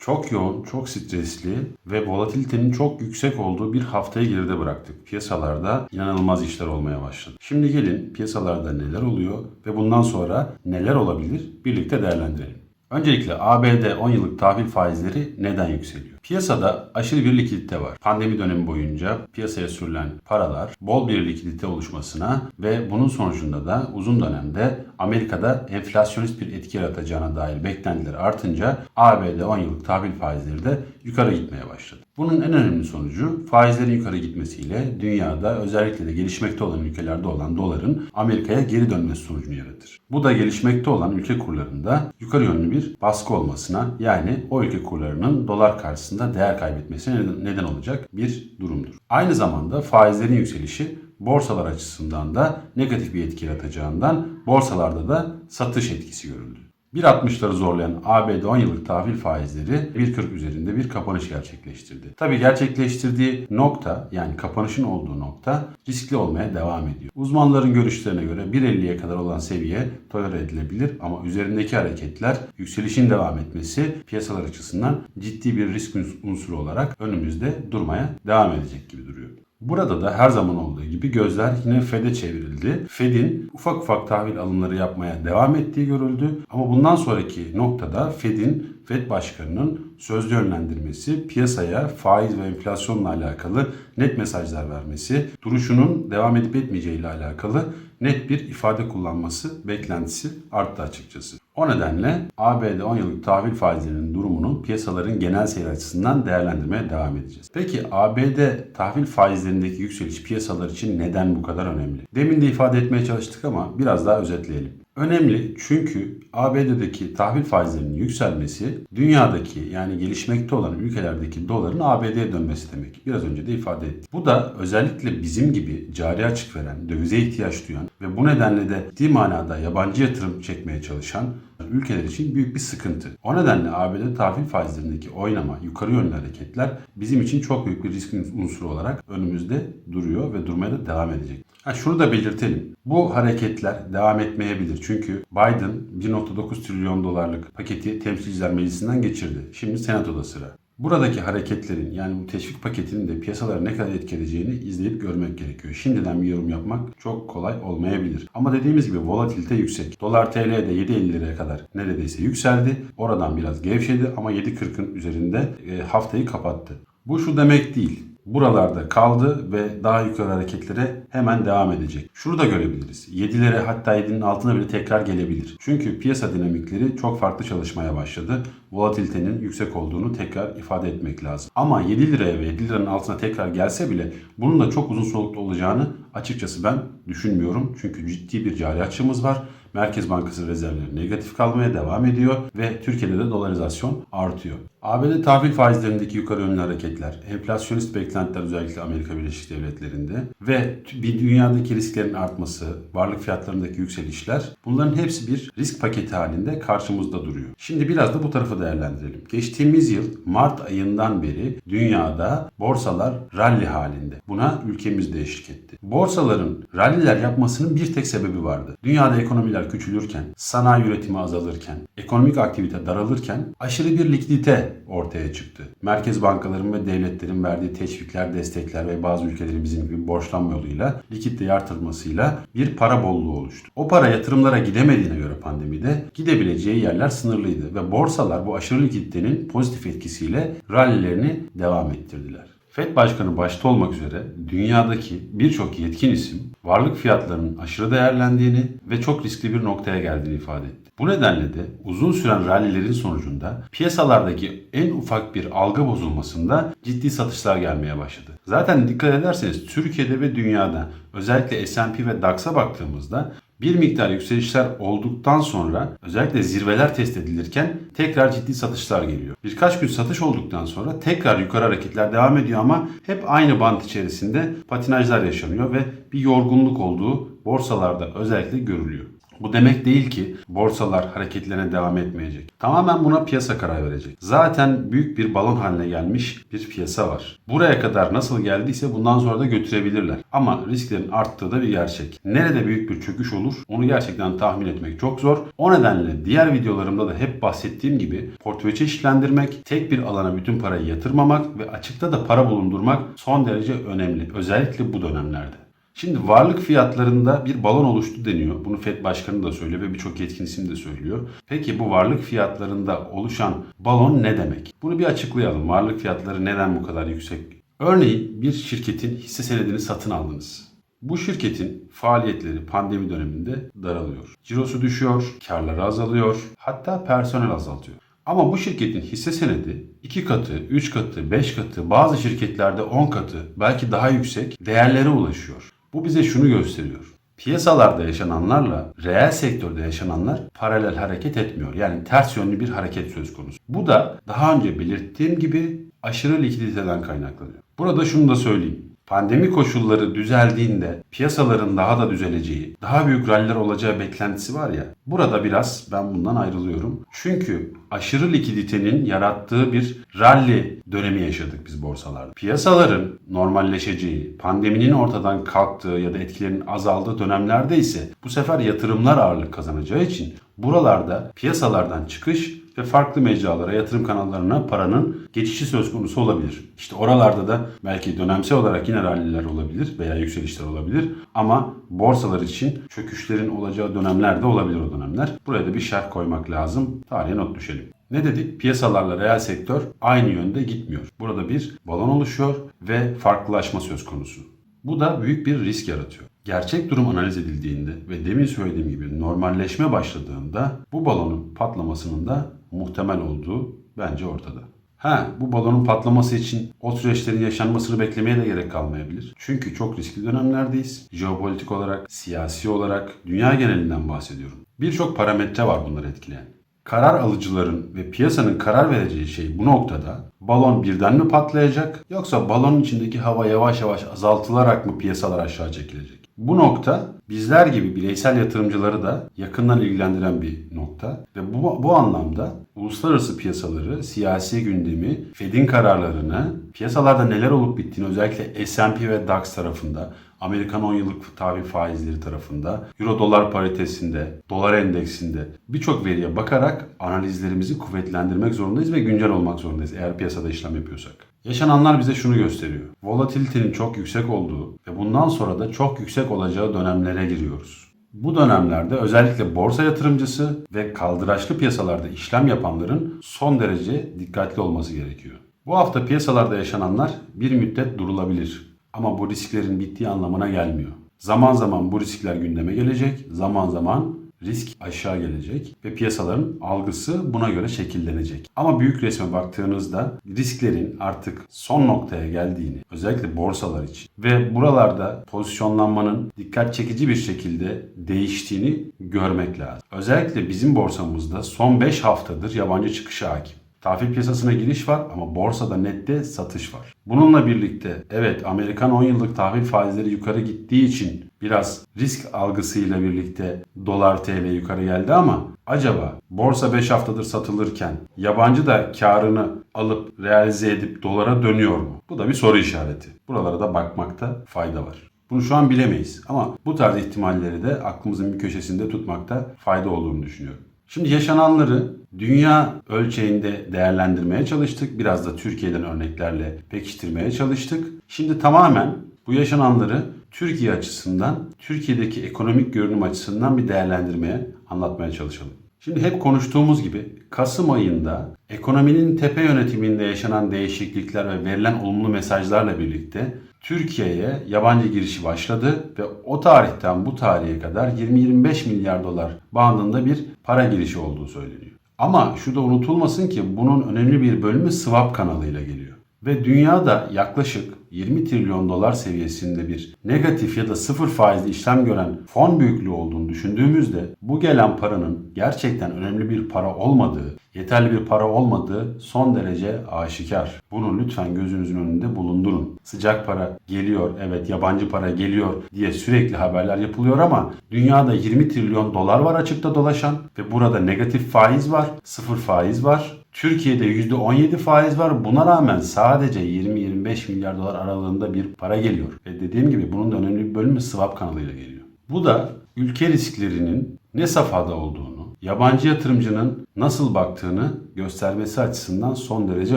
Çok yoğun, çok stresli ve volatilitenin çok yüksek olduğu bir haftayı geride bıraktık. Piyasalarda inanılmaz işler olmaya başladı. Şimdi gelin piyasalarda neler oluyor ve bundan sonra neler olabilir birlikte değerlendirelim. Öncelikle ABD 10 yıllık tahvil faizleri neden yükseliyor? Piyasada aşırı bir likidite var. Pandemi dönemi boyunca piyasaya sürülen paralar bol bir likidite oluşmasına ve bunun sonucunda da uzun dönemde Amerika'da enflasyonist bir etki yaratacağına dair beklentiler artınca ABD 10 yıllık tahvil faizleri de yukarı gitmeye başladı. Bunun en önemli sonucu faizlerin yukarı gitmesiyle dünyada özellikle de gelişmekte olan ülkelerde olan doların Amerika'ya geri dönmesi sonucunu yaratır. Bu da gelişmekte olan ülke kurlarında yukarı yönlü bir baskı olmasına yani o ülke kurlarının dolar karşısında değer kaybetmesine neden olacak bir durumdur. Aynı zamanda faizlerin yükselişi borsalar açısından da negatif bir etki yaratacağından borsalarda da satış etkisi görüldü. 1.60'ları zorlayan ABD 10 yıllık tahvil faizleri 1.40 üzerinde bir kapanış gerçekleştirdi. Tabi gerçekleştirdiği nokta yani kapanışın olduğu nokta riskli olmaya devam ediyor. Uzmanların görüşlerine göre 1.50'ye kadar olan seviye tolere edilebilir ama üzerindeki hareketler yükselişin devam etmesi piyasalar açısından ciddi bir risk unsuru olarak önümüzde durmaya devam edecek gibi duruyor. Burada da her zaman olduğu gibi gözler yine Fed'e çevrildi. Fed'in ufak ufak tahvil alımları yapmaya devam ettiği görüldü. Ama bundan sonraki noktada Fed'in Fed Başkanı'nın sözlü yönlendirmesi, piyasaya faiz ve enflasyonla alakalı net mesajlar vermesi, duruşunun devam edip etmeyeceği ile alakalı net bir ifade kullanması beklentisi arttı açıkçası. O nedenle ABD 10 yıllık tahvil faizlerinin durumunu piyasaların genel seyir açısından değerlendirmeye devam edeceğiz. Peki ABD tahvil faizlerindeki yükseliş piyasalar için neden bu kadar önemli? Demin de ifade etmeye çalıştık ama biraz daha özetleyelim. Önemli çünkü ABD'deki tahvil faizlerinin yükselmesi dünyadaki yani gelişmekte olan ülkelerdeki doların ABD'ye dönmesi demek. Biraz önce de ifade ettik. Bu da özellikle bizim gibi cari açık veren, dövize ihtiyaç duyan ve bu nedenle de ciddi manada yabancı yatırım çekmeye çalışan ülkeler için büyük bir sıkıntı. O nedenle ABD tahvil faizlerindeki oynama, yukarı yönlü hareketler bizim için çok büyük bir risk unsuru olarak önümüzde duruyor ve durmaya da devam edecek. Ha, şunu da belirtelim. Bu hareketler devam etmeyebilir. Çünkü Biden 1.9 trilyon dolarlık paketi Temsilciler Meclisi'nden geçirdi. Şimdi Senato'da sıra. Buradaki hareketlerin yani bu teşvik paketinin de piyasalara ne kadar etki edeceğini izleyip görmek gerekiyor. Şimdiden bir yorum yapmak çok kolay olmayabilir. Ama dediğimiz gibi volatilite yüksek. Dolar TL'de 7.50 liraya kadar neredeyse yükseldi. Oradan biraz gevşedi ama 7.40'ın üzerinde e, haftayı kapattı. Bu şu demek değil buralarda kaldı ve daha yukarı hareketlere hemen devam edecek. Şunu da görebiliriz. 7'lere hatta 7'nin altına bile tekrar gelebilir. Çünkü piyasa dinamikleri çok farklı çalışmaya başladı. Volatilitenin yüksek olduğunu tekrar ifade etmek lazım. Ama 7 liraya ve 7 liranın altına tekrar gelse bile bunun da çok uzun soluklu olacağını açıkçası ben düşünmüyorum. Çünkü ciddi bir cari açığımız var. Merkez Bankası rezervleri negatif kalmaya devam ediyor ve Türkiye'de de dolarizasyon artıyor. ABD tahvil faizlerindeki yukarı yönlü hareketler, enflasyonist beklentiler özellikle Amerika Birleşik Devletleri'nde ve dünyadaki risklerin artması, varlık fiyatlarındaki yükselişler bunların hepsi bir risk paketi halinde karşımızda duruyor. Şimdi biraz da bu tarafı değerlendirelim. Geçtiğimiz yıl Mart ayından beri dünyada borsalar rally halinde. Buna ülkemiz de eşlik etti. Borsaların ralliler yapmasının bir tek sebebi vardı. Dünyada ekonomiler küçülürken, sanayi üretimi azalırken, ekonomik aktivite daralırken aşırı bir likidite ortaya çıktı. Merkez bankaların ve devletlerin verdiği teşvikler, destekler ve bazı ülkelerin bizim gibi borçlanma yoluyla likiditeyi artırmasıyla bir para bolluğu oluştu. O para yatırımlara gidemediğine göre pandemide gidebileceği yerler sınırlıydı ve borsalar bu aşırı likiditenin pozitif etkisiyle rallilerini devam ettirdiler. FED Başkanı başta olmak üzere dünyadaki birçok yetkin isim varlık fiyatlarının aşırı değerlendiğini ve çok riskli bir noktaya geldiğini ifade etti. Bu nedenle de uzun süren rallilerin sonucunda piyasalardaki en ufak bir algı bozulmasında ciddi satışlar gelmeye başladı. Zaten dikkat ederseniz Türkiye'de ve dünyada özellikle S&P ve DAX'a baktığımızda bir miktar yükselişler olduktan sonra özellikle zirveler test edilirken tekrar ciddi satışlar geliyor. Birkaç gün satış olduktan sonra tekrar yukarı hareketler devam ediyor ama hep aynı bant içerisinde patinajlar yaşanıyor ve bir yorgunluk olduğu borsalarda özellikle görülüyor. Bu demek değil ki borsalar hareketlerine devam etmeyecek. Tamamen buna piyasa karar verecek. Zaten büyük bir balon haline gelmiş bir piyasa var. Buraya kadar nasıl geldiyse bundan sonra da götürebilirler. Ama risklerin arttığı da bir gerçek. Nerede büyük bir çöküş olur onu gerçekten tahmin etmek çok zor. O nedenle diğer videolarımda da hep bahsettiğim gibi portföy çeşitlendirmek, tek bir alana bütün parayı yatırmamak ve açıkta da para bulundurmak son derece önemli. Özellikle bu dönemlerde. Şimdi varlık fiyatlarında bir balon oluştu deniyor. Bunu FED Başkanı da söylüyor ve birçok yetkin isim de söylüyor. Peki bu varlık fiyatlarında oluşan balon ne demek? Bunu bir açıklayalım. Varlık fiyatları neden bu kadar yüksek? Örneğin bir şirketin hisse senedini satın aldınız. Bu şirketin faaliyetleri pandemi döneminde daralıyor. Cirosu düşüyor, karları azalıyor, hatta personel azaltıyor. Ama bu şirketin hisse senedi 2 katı, 3 katı, 5 katı, bazı şirketlerde 10 katı, belki daha yüksek değerlere ulaşıyor. Bu bize şunu gösteriyor. Piyasalarda yaşananlarla reel sektörde yaşananlar paralel hareket etmiyor. Yani ters yönlü bir hareket söz konusu. Bu da daha önce belirttiğim gibi aşırı likiditeden kaynaklanıyor. Burada şunu da söyleyeyim. Pandemi koşulları düzeldiğinde piyasaların daha da düzeleceği, daha büyük ralliler olacağı beklentisi var ya. Burada biraz ben bundan ayrılıyorum. Çünkü aşırı likiditenin yarattığı bir ralli dönemi yaşadık biz borsalarda. Piyasaların normalleşeceği, pandeminin ortadan kalktığı ya da etkilerinin azaldığı dönemlerde ise bu sefer yatırımlar ağırlık kazanacağı için buralarda piyasalardan çıkış ve farklı mecralara, yatırım kanallarına paranın geçişi söz konusu olabilir. İşte oralarda da belki dönemsel olarak yine ralliler olabilir veya yükselişler olabilir ama borsalar için çöküşlerin olacağı dönemler de olabilir o dönemler. Buraya da bir şerh koymak lazım. Tarihe not düşelim. Ne dedik? Piyasalarla reel sektör aynı yönde gitmiyor. Burada bir balon oluşuyor ve farklılaşma söz konusu. Bu da büyük bir risk yaratıyor. Gerçek durum analiz edildiğinde ve demin söylediğim gibi normalleşme başladığında bu balonun patlamasının da muhtemel olduğu bence ortada. Ha bu balonun patlaması için o süreçlerin yaşanmasını beklemeye de gerek kalmayabilir. Çünkü çok riskli dönemlerdeyiz. Jeopolitik olarak, siyasi olarak, dünya genelinden bahsediyorum. Birçok parametre var bunları etkileyen. Karar alıcıların ve piyasanın karar vereceği şey bu noktada balon birden mi patlayacak yoksa balonun içindeki hava yavaş yavaş azaltılarak mı piyasalar aşağı çekilecek? Bu nokta bizler gibi bireysel yatırımcıları da yakından ilgilendiren bir nokta ve bu, bu anlamda uluslararası piyasaları, siyasi gündemi, Fed'in kararlarını, piyasalarda neler olup bittiğini özellikle S&P ve DAX tarafında, Amerikan 10 yıllık tahvil faizleri tarafında, Euro dolar paritesinde, dolar endeksinde birçok veriye bakarak analizlerimizi kuvvetlendirmek zorundayız ve güncel olmak zorundayız eğer piyasada işlem yapıyorsak. Yaşananlar bize şunu gösteriyor. Volatilitenin çok yüksek olduğu ve bundan sonra da çok yüksek olacağı dönemlere giriyoruz. Bu dönemlerde özellikle borsa yatırımcısı ve kaldıraçlı piyasalarda işlem yapanların son derece dikkatli olması gerekiyor. Bu hafta piyasalarda yaşananlar bir müddet durulabilir. Ama bu risklerin bittiği anlamına gelmiyor. Zaman zaman bu riskler gündeme gelecek, zaman zaman risk aşağı gelecek ve piyasaların algısı buna göre şekillenecek. Ama büyük resme baktığınızda risklerin artık son noktaya geldiğini özellikle borsalar için ve buralarda pozisyonlanmanın dikkat çekici bir şekilde değiştiğini görmek lazım. Özellikle bizim borsamızda son 5 haftadır yabancı çıkışa hakim. Tahvil piyasasına giriş var ama borsada nette satış var. Bununla birlikte evet Amerikan 10 yıllık tahvil faizleri yukarı gittiği için biraz risk algısıyla birlikte dolar TL yukarı geldi ama acaba borsa 5 haftadır satılırken yabancı da karını alıp realize edip dolara dönüyor mu? Bu da bir soru işareti. Buralara da bakmakta fayda var. Bunu şu an bilemeyiz ama bu tarz ihtimalleri de aklımızın bir köşesinde tutmakta fayda olduğunu düşünüyorum. Şimdi yaşananları dünya ölçeğinde değerlendirmeye çalıştık. Biraz da Türkiye'den örneklerle pekiştirmeye çalıştık. Şimdi tamamen bu yaşananları Türkiye açısından, Türkiye'deki ekonomik görünüm açısından bir değerlendirmeye, anlatmaya çalışalım. Şimdi hep konuştuğumuz gibi Kasım ayında ekonominin tepe yönetiminde yaşanan değişiklikler ve verilen olumlu mesajlarla birlikte Türkiye'ye yabancı girişi başladı ve o tarihten bu tarihe kadar 20-25 milyar dolar bandında bir para girişi olduğu söyleniyor. Ama şu da unutulmasın ki bunun önemli bir bölümü swap kanalıyla geliyor. Ve dünyada yaklaşık 20 trilyon dolar seviyesinde bir negatif ya da sıfır faizli işlem gören fon büyüklüğü olduğunu düşündüğümüzde bu gelen paranın gerçekten önemli bir para olmadığı, yeterli bir para olmadığı son derece aşikar. Bunu lütfen gözünüzün önünde bulundurun. Sıcak para geliyor, evet yabancı para geliyor diye sürekli haberler yapılıyor ama dünyada 20 trilyon dolar var açıkta dolaşan ve burada negatif faiz var, sıfır faiz var. Türkiye'de %17 faiz var. Buna rağmen sadece 20-25 milyar dolar aralığında bir para geliyor. Ve dediğim gibi bunun da önemli bir bölümü swap kanalıyla geliyor. Bu da ülke risklerinin ne safhada olduğunu, yabancı yatırımcının nasıl baktığını göstermesi açısından son derece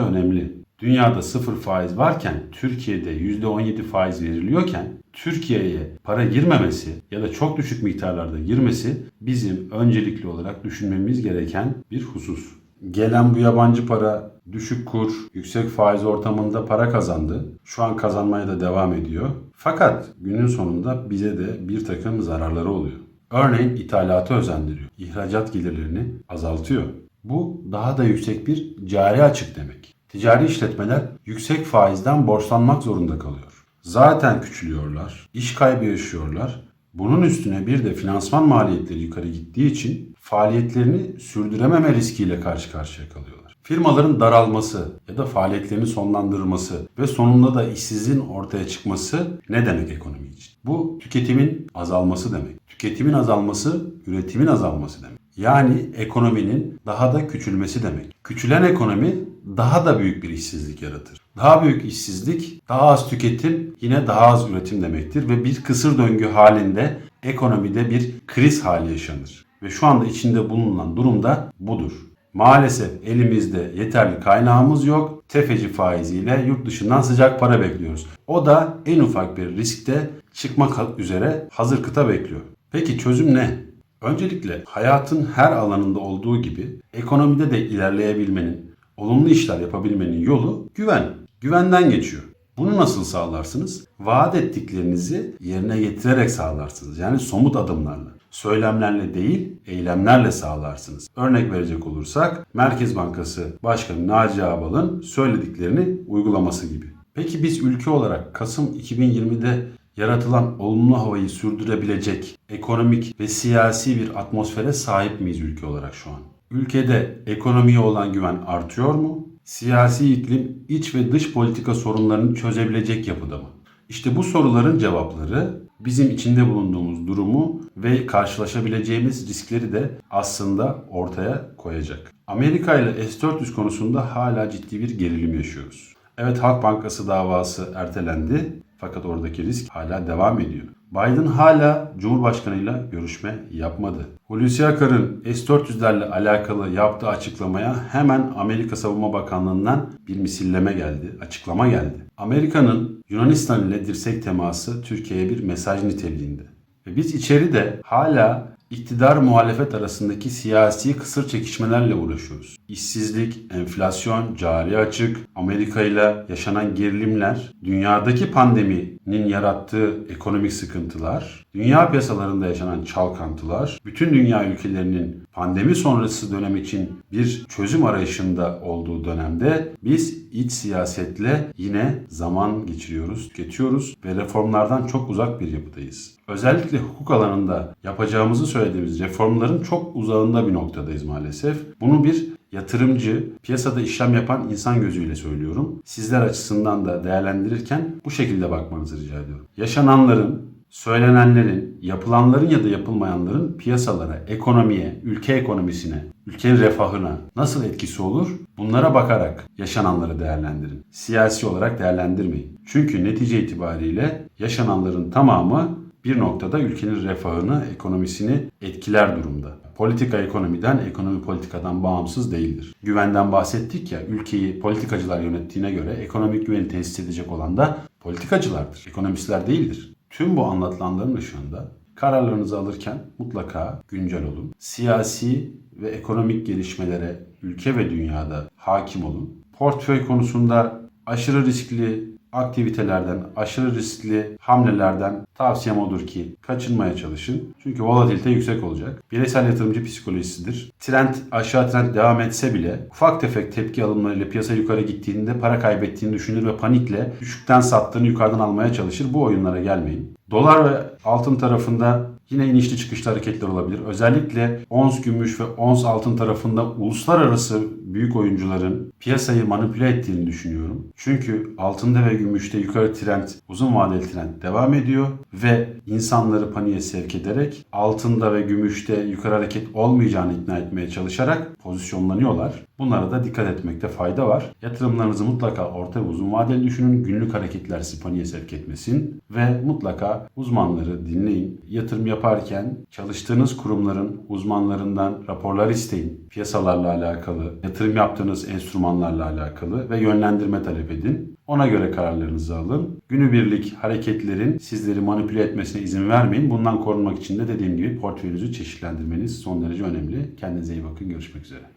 önemli. Dünyada sıfır faiz varken Türkiye'de %17 faiz veriliyorken Türkiye'ye para girmemesi ya da çok düşük miktarlarda girmesi bizim öncelikli olarak düşünmemiz gereken bir husus. Gelen bu yabancı para düşük kur, yüksek faiz ortamında para kazandı. Şu an kazanmaya da devam ediyor. Fakat günün sonunda bize de bir takım zararları oluyor. Örneğin ithalatı özendiriyor. İhracat gelirlerini azaltıyor. Bu daha da yüksek bir cari açık demek. Ticari işletmeler yüksek faizden borçlanmak zorunda kalıyor. Zaten küçülüyorlar, iş kaybı yaşıyorlar. Bunun üstüne bir de finansman maliyetleri yukarı gittiği için faaliyetlerini sürdürememe riskiyle karşı karşıya kalıyorlar. Firmaların daralması ya da faaliyetlerini sonlandırması ve sonunda da işsizliğin ortaya çıkması ne demek ekonomi için? Bu tüketimin azalması demek. Tüketimin azalması üretimin azalması demek. Yani ekonominin daha da küçülmesi demek. Küçülen ekonomi daha da büyük bir işsizlik yaratır. Daha büyük işsizlik, daha az tüketim, yine daha az üretim demektir ve bir kısır döngü halinde ekonomide bir kriz hali yaşanır. Ve şu anda içinde bulunan durum da budur. Maalesef elimizde yeterli kaynağımız yok. Tefeci faiziyle yurt dışından sıcak para bekliyoruz. O da en ufak bir riskte çıkmak üzere hazır kıta bekliyor. Peki çözüm ne? Öncelikle hayatın her alanında olduğu gibi ekonomide de ilerleyebilmenin, olumlu işler yapabilmenin yolu güven. Güvenden geçiyor. Bunu nasıl sağlarsınız? Vaat ettiklerinizi yerine getirerek sağlarsınız. Yani somut adımlarla. Söylemlerle değil, eylemlerle sağlarsınız. Örnek verecek olursak Merkez Bankası Başkanı Naci Ağbal'ın söylediklerini uygulaması gibi. Peki biz ülke olarak Kasım 2020'de yaratılan olumlu havayı sürdürebilecek ekonomik ve siyasi bir atmosfere sahip miyiz ülke olarak şu an? Ülkede ekonomiye olan güven artıyor mu? Siyasi iklim iç ve dış politika sorunlarını çözebilecek yapıda mı? İşte bu soruların cevapları bizim içinde bulunduğumuz durumu ve karşılaşabileceğimiz riskleri de aslında ortaya koyacak. Amerika ile S-400 konusunda hala ciddi bir gerilim yaşıyoruz. Evet Halk Bankası davası ertelendi fakat oradaki risk hala devam ediyor. Biden hala Cumhurbaşkanıyla görüşme yapmadı. Hulusi Akar'ın S-400'lerle alakalı yaptığı açıklamaya hemen Amerika Savunma Bakanlığı'ndan bir misilleme geldi, açıklama geldi. Amerika'nın Yunanistan ile dirsek teması Türkiye'ye bir mesaj niteliğinde. Ve biz içeride hala iktidar muhalefet arasındaki siyasi kısır çekişmelerle uğraşıyoruz. İşsizlik, enflasyon, cari açık, Amerika ile yaşanan gerilimler, dünyadaki pandeminin yarattığı ekonomik sıkıntılar, dünya piyasalarında yaşanan çalkantılar, bütün dünya ülkelerinin pandemi sonrası dönem için bir çözüm arayışında olduğu dönemde biz iç siyasetle yine zaman geçiriyoruz, tüketiyoruz ve reformlardan çok uzak bir yapıdayız. Özellikle hukuk alanında yapacağımızı söylediğimiz reformların çok uzağında bir noktadayız maalesef. Bunu bir yatırımcı, piyasada işlem yapan insan gözüyle söylüyorum. Sizler açısından da değerlendirirken bu şekilde bakmanızı rica ediyorum. Yaşananların, söylenenlerin, yapılanların ya da yapılmayanların piyasalara, ekonomiye, ülke ekonomisine, ülkenin refahına nasıl etkisi olur? Bunlara bakarak yaşananları değerlendirin. Siyasi olarak değerlendirmeyin. Çünkü netice itibariyle yaşananların tamamı bir noktada ülkenin refahını, ekonomisini etkiler durumda. Politika ekonomiden, ekonomi politikadan bağımsız değildir. Güvenden bahsettik ya, ülkeyi politikacılar yönettiğine göre ekonomik güveni tesis edecek olan da politikacılardır, ekonomistler değildir. Tüm bu anlatılanların ışığında kararlarınızı alırken mutlaka güncel olun. Siyasi ve ekonomik gelişmelere ülke ve dünyada hakim olun. Portföy konusunda aşırı riskli, aktivitelerden, aşırı riskli hamlelerden tavsiyem odur ki kaçınmaya çalışın. Çünkü volatilite yüksek olacak. Bireysel yatırımcı psikolojisidir. Trend aşağı trend devam etse bile ufak tefek tepki alımlarıyla piyasa yukarı gittiğinde para kaybettiğini düşünür ve panikle düşükten sattığını yukarıdan almaya çalışır. Bu oyunlara gelmeyin. Dolar ve altın tarafında yine inişli çıkışlı hareketler olabilir. Özellikle ons gümüş ve ons altın tarafında uluslararası büyük oyuncuların piyasayı manipüle ettiğini düşünüyorum. Çünkü altında ve gümüşte yukarı trend, uzun vadeli trend devam ediyor ve insanları paniğe sevk ederek altında ve gümüşte yukarı hareket olmayacağını ikna etmeye çalışarak pozisyonlanıyorlar. Bunlara da dikkat etmekte fayda var. Yatırımlarınızı mutlaka orta ve uzun vadeli düşünün. Günlük hareketler sizi paniğe sevk etmesin ve mutlaka uzmanları dinleyin. Yatırım yaparken çalıştığınız kurumların uzmanlarından raporlar isteyin. Piyasalarla alakalı, yatırım yaptığınız enstrümanlarla alakalı ve yönlendirme talep edin. Ona göre kararlarınızı alın. Günübirlik hareketlerin sizleri manipüle etmesine izin vermeyin. Bundan korunmak için de dediğim gibi portföyünüzü çeşitlendirmeniz son derece önemli. Kendinize iyi bakın. Görüşmek üzere.